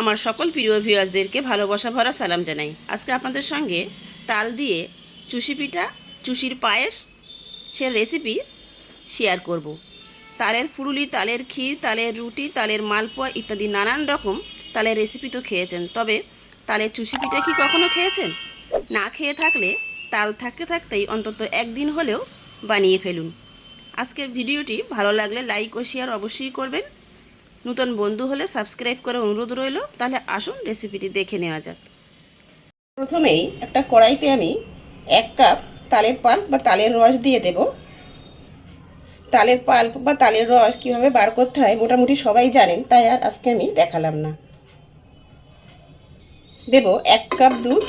আমার সকল প্রিয় ভিউয়ার্সদেরকে ভালোবাসা ভরা সালাম জানাই। আজকে আপনাদের সঙ্গে তাল দিয়ে চুষি পিঠা, চুষির পায়েস সে রেসিপি শেয়ার করব। তালের ফুরুলি, তালের ক্ষীর, তালের রুটি, তালের মালপোয়া ইত্যাদি নানান রকম তালের রেসিপি তো খেয়েছেন। তবে তালের চুষি পিঠা কি কখনো খেয়েছেন? না খেয়ে থাকলে তাল থাকতে থাকতেই অন্তত একদিন হলেও বানিয়ে ফেলুন। আজকের ভিডিওটি ভালো লাগলে লাইক ও শেয়ার অবশ্যই করবেন। নতুন বন্ধু হলে সাবস্ক্রাইব করে অনুরোধ রইল, তাহলে আসুন রেসিপিটি দেখে নেওয়া যাক। প্রথমেই একটা কড়াইতে আমি এক কাপ তালের পাল্প বা তালের রস দিয়ে দেব। তালের পাল্প বা তালের রস কীভাবে বার করতে হয় মোটামুটি সবাই জানেন, তাই আর আজকে আমি দেখালাম না। দেব এক কাপ দুধ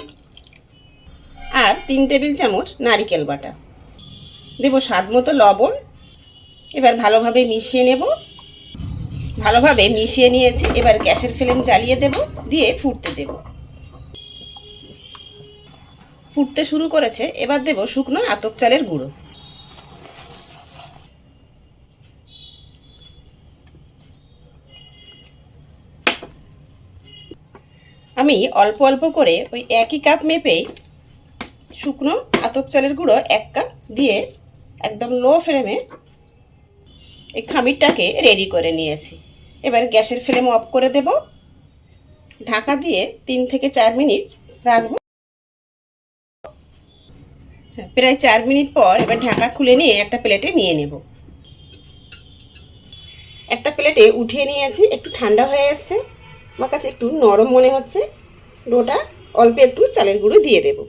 আর তিন টেবিল চামচ নারিকেল বাটা। দেব স্বাদ মতো লবণ, এবার ভালোভাবে মিশিয়ে নেব। ভালোভাবে মিশিয়ে নিয়েছি। এবার গ্যাসের ফ্লেম জ্বালিয়ে দেব, দিয়ে ফুটতে দেব। ফুটতে শুরু করেছে, এবার দেব শুকনো আতপ চালের গুঁড়ো। আমি অল্প অল্প করে ওই একই কাপ মেপেই শুকনো আতপ চালের গুঁড়ো এক কাপ দিয়ে একদম লো ফ্লেমে এই খামিরটাকে রেডি করে নিয়েছি। এবার গ্যাসের ফ্লেম অফ করে দেব। ঢাকা দিয়ে তিন থেকে চার মিনিট রাখব। হ্যাঁ প্রায় চার মিনিট পর এবার ঢাকা খুলে নিয়ে একটা প্লেটে নিয়ে নেব। একটা প্লেটে উঠিয়ে নিয়েছি, একটু ঠান্ডা হয়ে এসছে। আমার কাছে একটু নরম মনে হচ্ছে। ডোটা অল্প একটু চালের গুঁড়ো দিয়ে দেব।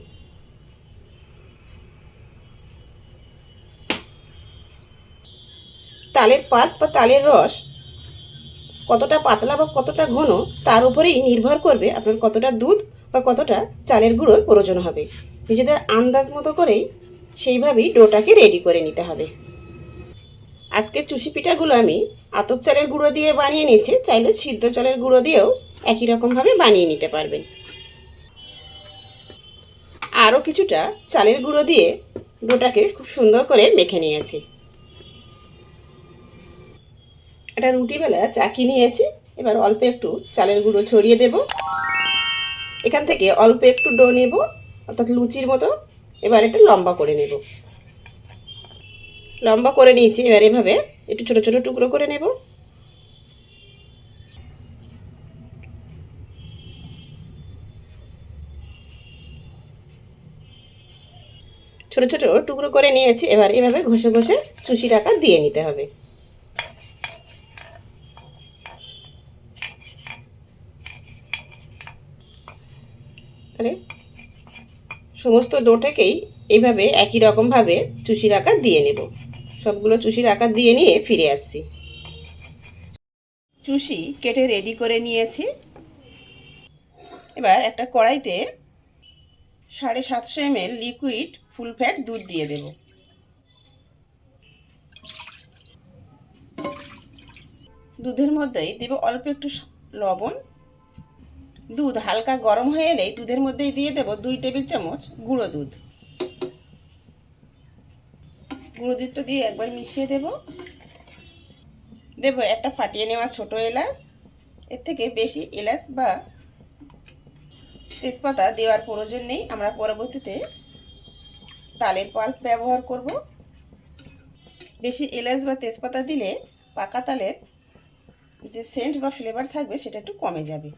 তালের পাত বা তালের রস কতটা পাতলা বা কতটা ঘন, তার উপরেই নির্ভর করবে আপনার কতটা দুধ বা কতটা চালের গুঁড়োর প্রয়োজন হবে। নিজেদের আন্দাজ মতো করেই সেইভাবেই ডোটাকে রেডি করে নিতে হবে। আজকে চুষি পিঠাগুলো আমি আতপ চালের গুঁড়ো দিয়ে বানিয়ে নিয়েছি, চাইলে সিদ্ধ চালের গুঁড়ো দিয়েও একই রকমভাবে বানিয়ে নিতে পারবেন। আরও কিছুটা চালের গুঁড়ো দিয়ে ডোটাকে খুব সুন্দর করে মেখে নিয়েছি। একটা রুটিবেলা চাকি নিয়েছি। এবার অল্প একটু চালের গুঁড়ো ছড়িয়ে দেব। এখান থেকে অল্প একটু ডো নেব, অর্থাৎ লুচির মতো। এবার এটা লম্বা করে নেব। লম্বা করে নিয়েছি, এবার এভাবে একটু ছোট ছোট টুকরো করে নেব। ছোট ছোট টুকরো করে নিয়েছি, এবার এভাবে ঘষে ঘষে চুষি টাকা দিয়ে নিতে হবে। তাহলে সমস্ত ডোটাকেই এইভাবে একই রকমভাবে চুষির আকার দিয়ে নেব। সবগুলো চুষির আকার দিয়ে নিয়ে ফিরে আসছি। চুষি কেটে রেডি করে নিয়েছি। এবার একটা কড়াইতে সাড়ে সাতশো এমএল লিকুইড ফুল ফ্যাট দুধ দিয়ে দেব। দুধের মধ্যেই দেব অল্প একটু লবণ। দুধ হালকা গরম হয়ে এলেই দুধের মধ্যেই দিয়ে দেব দুই টেবিল চামচ গুঁড়ো দুধ। গুঁড়ো দুধটা দিয়ে একবার মিশিয়ে দেব। দেব একটা ফাটিয়ে নেওয়া ছোট এলাচ। এর থেকে বেশি এলাচ বা তেজপাতা দেওয়ার প্রয়োজন নেই। আমরা পরবর্তীতে তালের পাল্প ব্যবহার করব। বেশি এলাচ বা তেজপাতা দিলে পাকা তালের যে সেন্ট বা ফ্লেভার থাকবে সেটা একটু কমে যাবে।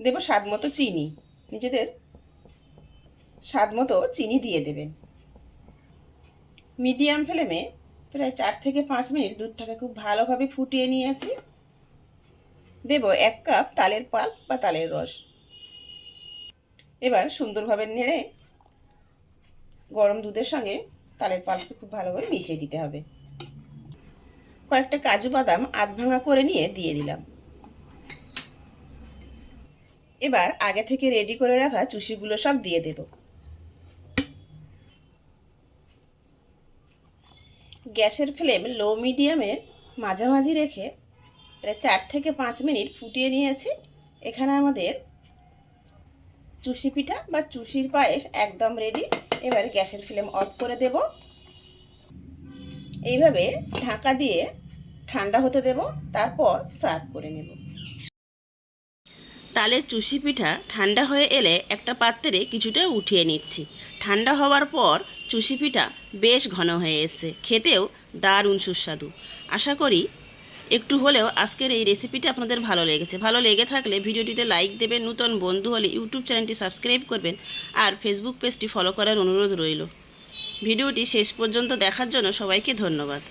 দেব স্বাদ মতো চিনি। নিজেদের স্বাদ মতো চিনি দিয়ে দেবেন। মিডিয়াম ফ্লেমে প্রায় চার থেকে পাঁচ মিনিট দুধটাকে খুব ভালোভাবে ফুটিয়ে নিয়ে নিয়েছি দেব এক কাপ তালের পাল বা তালের রস। এবার সুন্দরভাবে নেড়ে গরম দুধের সঙ্গে তালের পাল্পকে খুব ভালোভাবে মিশিয়ে দিতে হবে। কয়েকটা কাজু বাদাম আধ ভাঙা করে নিয়ে দিয়ে দিলাম। এবার আগে থেকে রেডি করে রাখা চুষিগুলো সব দিয়ে দেব। গ্যাসের ফ্লেম লো মিডিয়ামের মাঝামাঝি রেখে প্রায় চার থেকে পাঁচ মিনিট ফুটিয়ে নিয়েছি। এখানে আমাদের চুষি পিঠা বা চুষির পায়েস একদম রেডি এবার গ্যাসের ফ্লেম অফ করে দেব। এইভাবে ঢাকা দিয়ে ঠান্ডা হতে দেব, তারপর সার্ভ করে নেব। তালের চুষি পিঠা ঠান্ডা হয়ে এলে একটা পাত্রে কিছুটা উঠিয়ে নিচ্ছি। ঠান্ডা হওয়ার পর চুষি পিঠা বেশ ঘন হয়ে এসছে। খেতেও দারুণ সুস্বাদু। আশা করি একটু হলেও আজকের এই রেসিপিটা আপনাদের ভালো লেগেছে। ভালো লেগে থাকলে ভিডিওটিতে লাইক দেবেন, নূতন বন্ধু হলে ইউটিউব চ্যানেলটি সাবস্ক্রাইব করবেন আর ফেসবুক পেজটি ফলো করার অনুরোধ রইল। ভিডিওটি শেষ পর্যন্ত দেখার জন্য সবাইকে ধন্যবাদ।